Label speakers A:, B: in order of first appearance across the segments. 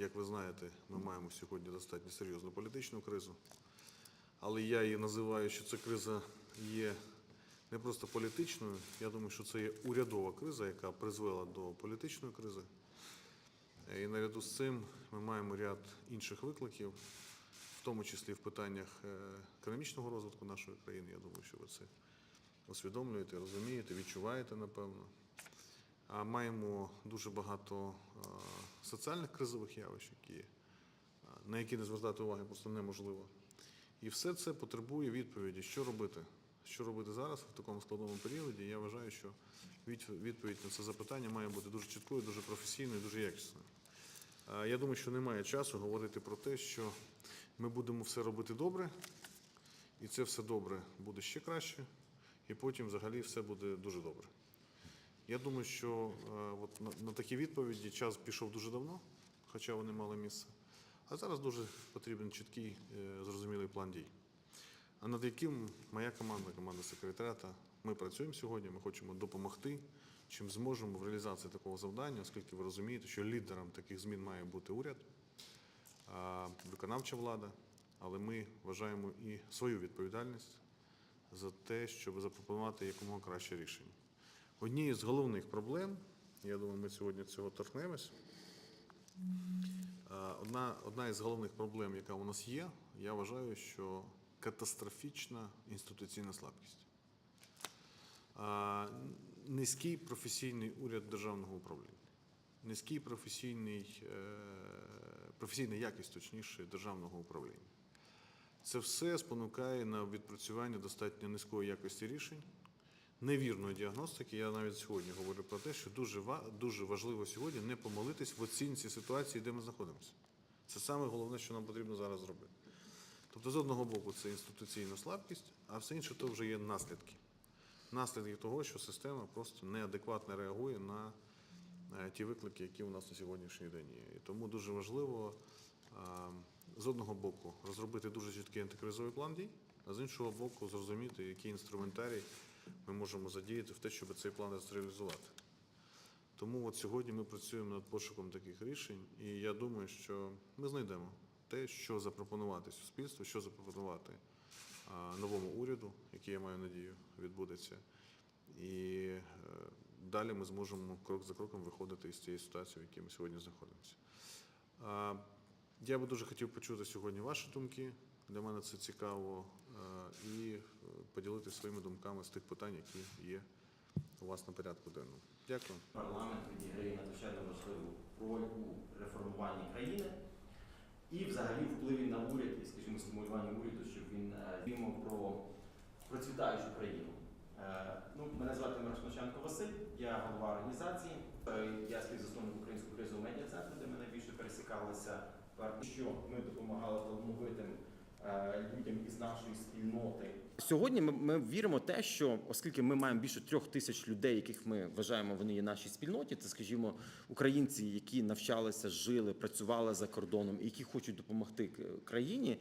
A: Як ви знаєте, ми маємо сьогодні достатньо серйозну політичну кризу. Але я її називаю, що ця криза є не просто політичною. Я думаю, що це є урядова криза, яка призвела до політичної кризи. І наряду з цим ми маємо ряд інших викликів, в тому числі в питаннях е, економічного розвитку нашої країни. Я думаю, що ви це усвідомлюєте, розумієте, відчуваєте, напевно. А маємо дуже багато е, соціальних кризових явищ, які, на які не звертати уваги просто неможливо. І все це потребує відповіді, що робити. Що робити зараз в такому складному періоді? Я вважаю, що відповідь на це запитання має бути дуже чіткою, дуже професійною, дуже якісною. Я думаю, що немає часу говорити про те, що ми будемо все робити добре, і це все добре буде ще краще, і потім взагалі все буде дуже добре. Я думаю, що е, от на, на такі відповіді час пішов дуже давно, хоча вони мали місце. А зараз дуже потрібен чіткий, е, зрозумілий план дій. А над яким моя команда, команда секретаріата, ми працюємо сьогодні, ми хочемо допомогти, чим зможемо в реалізації такого завдання, оскільки ви розумієте, що лідером таких змін має бути уряд, виконавча влада, але ми вважаємо і свою відповідальність за те, щоб запропонувати якомога краще рішення. Однією з головних проблем, я думаю, ми сьогодні цього торкнемось. Е, Одна, одна із головних проблем, яка у нас є, я вважаю, що катастрофічна інституційна слабкість. Е, Низький професійний уряд державного управління, низький професійний, е, професійна якість, точніше, державного управління. Це все спонукає на відпрацювання достатньо низької якості рішень, невірної діагностики. Я навіть сьогодні говорю про те, що дуже, дуже важливо сьогодні не помилитись в оцінці ситуації, де ми знаходимося. Це саме головне, що нам потрібно зараз зробити. Тобто, з одного боку, це інституційна слабкість, а все інше то вже є наслідки. Наслідки того, що система просто неадекватно реагує на е, ті виклики, які у нас на сьогоднішній день є. І тому дуже важливо з одного боку розробити дуже чіткий антикризовий план дій, а з іншого боку, зрозуміти, який інструментарій ми можемо задіяти в те, щоб цей план зреалізувати. Тому от сьогодні ми працюємо над пошуком таких рішень, і я думаю, що ми знайдемо те, що запропонувати суспільству, що запропонувати новому уряду, який я маю надію відбудеться. І е, далі ми зможемо крок за кроком виходити із цієї ситуації, в якій ми сьогодні знаходимося. Я би дуже хотів почути сьогодні ваші думки. Для мене це цікаво. е, І е, поділитися своїми думками з тих питань, які є у вас на порядку денному. Дякую.
B: Парламент відіграє надзвичайно важливу роль у реформуванні країни і взагалі впливі на уряд і, скажімо, стимулюванні уряду, щоб він е, думав про процвітаючу країну. Ну, мене звати Мирошниченко Василь, я голова організації. Я співзасновник Українського кризового медіа центру, де ми найбільше пересікалися. Що ми допомагали талановитим людям із нашої спільноти
C: Сьогодні ми, ми віримо те, що оскільки ми маємо більше трьох тисяч людей, яких ми вважаємо, вони є нашій спільноті, це, скажімо, українці, які навчалися, жили, працювали за кордоном і які хочуть допомогти країні.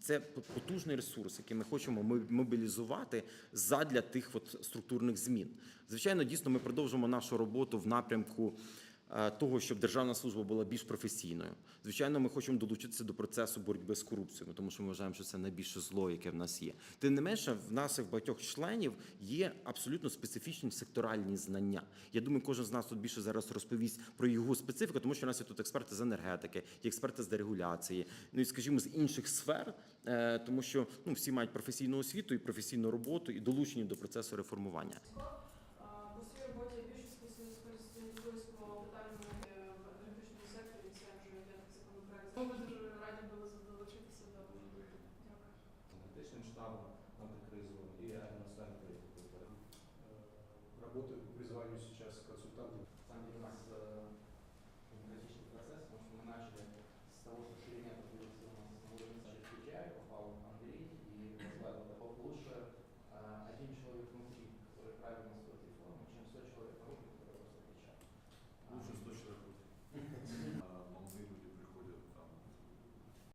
C: Це потужний ресурс, який ми хочемо мобілізувати задля тих от структурних змін. Звичайно, дійсно, ми продовжимо нашу роботу в напрямку. Е, Того, щоб державна служба була більш професійною, звичайно, ми хочемо долучитися до процесу боротьби з корупцією, тому що ми вважаємо, що це найбільше зло, яке в нас є. Тим не менше, в наших багатьох членів є абсолютно специфічні секторальні знання. Я думаю, кожен з нас тут більше зараз розповість про його специфіку, тому що у нас є тут експерти з енергетики, є експерти з дерегуляції, ну і скажімо, з інших сфер, е, тому що ну всі мають професійну освіту і професійну роботу і долучені до процесу реформування.